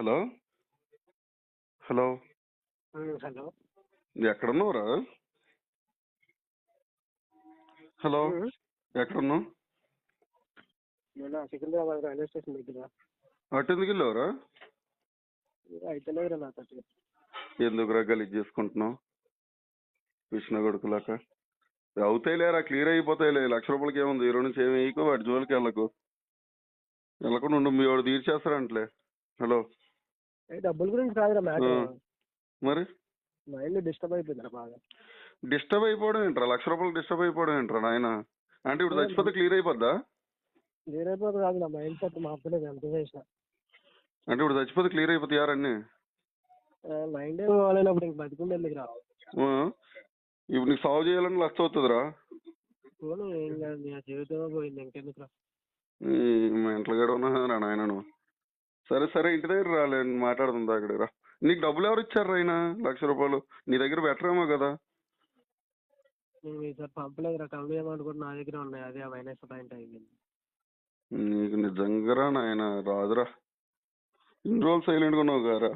Hello? Hello? Hello. ఎక్కడున్నావురా? Hello? ఎక్కడున్నావు? నేను సికింద్రాబాద్ రైల్వే స్టేషన్ దగ్గర. అటు ఎందుకు వెళ్ళావురా? అయితేలేదురా నాతో ఎందుకురా గలీజ్ చేసుకుంటున్నావు? కృష్ణ కొడుకులాక అవుతాయిలేరా క్లియర్ అయిపోతాయిలే. లక్ష రూపాయలకి ఏముంది? ఈ నుంచి ఏమి వేయకు? వాటి జోలికి వెళ్ళకు. వెళ్ళకుండా ఉండు మీ వాడు తీర్చేస్తారంటలే హలో? డబ్బుల గురించి కాదురా మ్యాటర్. మరి? మైండ్ డిస్టర్బ్ అయిపోయిందిరా బాగా. డిస్టర్బ్ అయిపోవడం ఏంట్రా? లక్ష రూపాయలు డిస్టర్బ్ అయిపోవడం ఏంట్రా నాయన? అంటే ఇప్పుడు చచ్చిపోతే క్లియర్ అయిపోద్దా? క్లియర్ అయిపోతుంది కాదు నా మైండ్ సెట్ మార్చలేదు ఎంత చేసిన. అంటే ఇప్పుడు చచ్చిపోతే క్లియర్ అయిపోతాయారన్నీ మైండ్ బాగాలేనప్పుడు ఇంక బతికుండే రా ఆ? ఇప్పుడు నీకు సాల్వ్ చేయాలని లక్ష అవుతుందిరా. పోను ఏం కాదు నీ జీవితమే పోయింది ఇంకెందుకురా. మెంటల్ గడ ఉన్నా నాయన నువ్వు? సరే సరే ఇంటి దగ్గర రాలే మాట్లాడుతుందా అక్కడ రా. నీకు డబ్బులు ఎవరు ఇచ్చారు ఆయన లక్ష రూపాయలు. నీ దగ్గర బెటర్ ఏమో కదా. నేను ఈసారి పంపలేదురా కంపెనీ అమౌంట్ కూడా నా దగ్గర ఉన్నాయి. అదే మైనస్ పాయింట్ అయింది నీకు నిజంగా నాయన రాదురా. ఇన్ని రోజులు సైలెంట్గా ఉన్నావు గారా.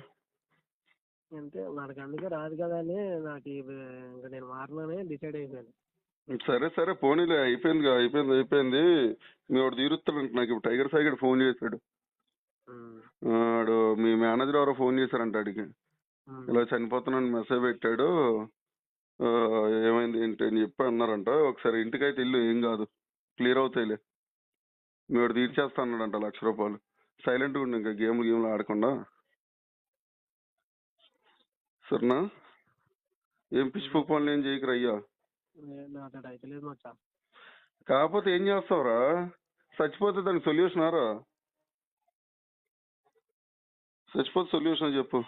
అంతే మనకి అందుకే రాదు కదా అని నాకు ఇంకా నేను మారనని డిసైడ్ అయిపోయాను. సరే సరే పోనీలే అయిపోయింది అయిపోయింది అయిపోయింది. మీ వాడు తీరుస్తాడంట నాకు ఇప్పుడు టైగర్ సాయిగడ్ ఫోన్ చేశాడు. వాడు మీ మేనేజర్ ఎవరో ఫోన్ చేశారంట అడిగి. ఇలా చనిపోతున్నాను మెసేజ్ పెట్టాడు. ఆ, ఏమైంది ఏంటి అని చెప్పి అన్నారంట. ఒకసారి ఇంటికైతే ఇల్లు ఏం కాదు. క్లియర్ అవుతాయిలే. మీరు తీర్చేస్తా అన్నాడంట లక్ష రూపాయలు. సైలెంట్గా ఉండి ఇంకా గేమ్లు గేమ్లు ఆడకుండా. సరేనా? ఏం పిచ్చి పుక్ పనులు ఏం చేయకురా అయ్యా ఏ- నాతో అయితే లేదు మచ్చా కాకపోతే ఏం చేస్తావురా? చచ్చిపోతే దానికి సొల్యూషన్ ఆరా? చచ్చిపోతే సొల్యూషన్ చెప్పు.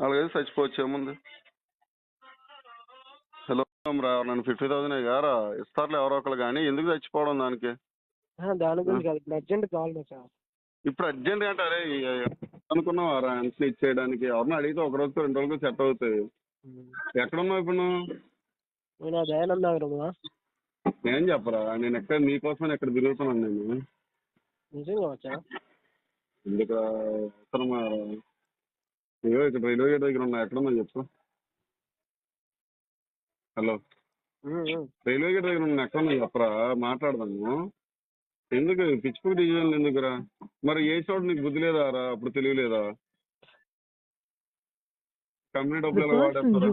అలాగైతే చచ్చిపోవచ్చు ఏముంది? హలో రా నన్ను ఫిఫ్టీ థౌసండ్ గారా? ఇస్తారులే ఎవరో ఒకరు కానీ ఎందుకు చచ్చిపోవడం దానికి? ఆ, దాని గురించి కాదు ఇప్పుడు అర్జెంట్ కావాలి ఇప్పుడు అర్జెంట్ అంటే అరే అనుకున్నావా రా వెంటనే ఇచ్చేయడానికి? ఎవరిని అడిగితే ఒక రోజుకి రెండు రోజులకు సెట్ అవుతాయి. ఎక్కడున్నావు ఇప్పుడు నేను దయానంద నేను చెప్పరా నేను ఎక్కడ నీకోసం ఎక్కడ తిరుగుతున్నాను నేను? నిజంగా వచ్చా? ఎందుకు అవసరమా ఇగో ఇక్కడ రైల్వే గేట్ దగ్గర ఉన్నా ఎక్కడ ఉన్నా చెప్పు. హలో. రైల్వే గేట్ దగ్గర ఉన్నా ఎక్కడ ఉన్నా చెప్పరా మాట్లాడదాము. ఎందుకు? పిచ్చి డివిజన్ ఎందుకురా? మరి ఏ చోట నీకు బుద్ధి లేదా రా? అప్పుడు తెలియలేదా? కంపెనీ డబ్బులు ఎలా వాడేస్తారా?